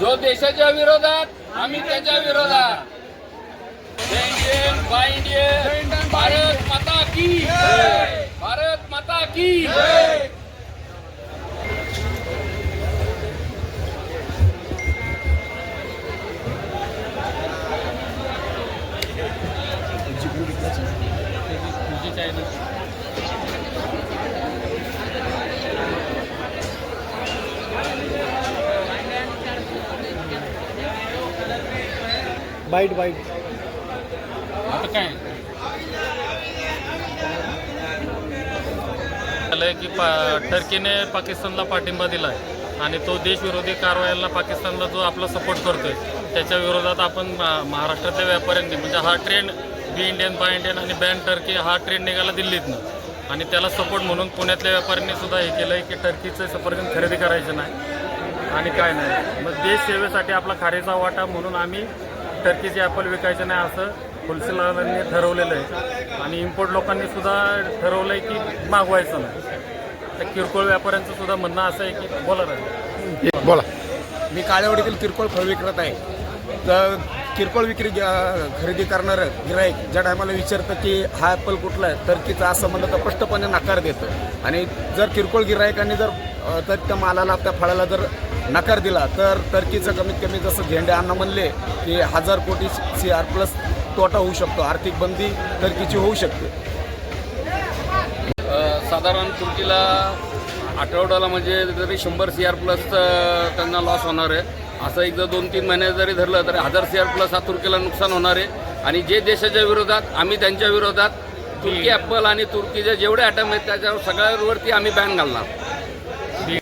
जो देशाच्या विरोधात आम्ही त्याच्या विरोधात. जय Indian buy Indian. Bite bite. आता काय? झालंय की पा टर्कीने पाकिस्तानला पाठिंबा दिलाय आणि तो देशविरोधी कारवायांना पाकिस्तानला जो आपला सपोर्ट करतोय त्याच्या विरोधात आपण महाराष्ट्रातल्या व्यापाऱ्यांनी म्हणजे हा trend be Indian buy Indian आणि बॅन टर्की हा ट्रेंड निघाला दिल्लीतनं. आणि त्याला सपोर्ट म्हणून पुण्यातल्या व्यापाऱ्यांनी सुद्धा हे केलं आहे की टर्कीचं सफरचंद खरेदी करायचं नाही. आणि काय नाही. मग देश सेवेसाठी आपला खारीचा वाटा म्हणून आम्ही टर्कीचे ॲपल विकायचे नाही असं होलसेलरांनी ठरवलेलं आहे. आणि इम्पोर्ट लोकांनी सुद्धा ठरवलं आहे की मागवायचं नाही. तर किरकोळ व्यापाऱ्यांचं सुद्धा म्हणणं असं आहे की बोला बोला. मी काळेवाडीतील किरकोळ फळ विक्रेत आहे. तर किरकोळ विक्री खरेदी करणारं गिराईक ज्या टायमाला विचारतं की हा ॲपल कुठला आहे तर तिचा असं म्हणलं तर स्पष्टपणे नकार देतं. आणि जर किरकोळ गिरायकांनी जर तर त्या मालाला त्या फळाला जर नकार दिला तर टर्कीचं कमीत कमी जसं झेंडे अण्णा म्हणले की हजार कोटी सी आर प्लस तोटा होऊ शकतो आर्थिक बंदी टर्कीची होऊ शकते. साधारण तुर्कीला आठवड्याला म्हणजे जरी शंभर सी आर प्लस त्यांना लॉस होणार आहे. असं एक जर दोन तीन महिने जरी धरलं तरी हजार सी प्लस सात तुर्कीला नुकसान होणार आहे. आणि जे देशाच्या विरोधात आम्ही त्यांच्या विरोधात तुर्की ॲपल आणि तुर्कीचे जेवढे ॲटम आहेत त्याच्यावर सगळ्यावरती आम्ही बॅन घालणार.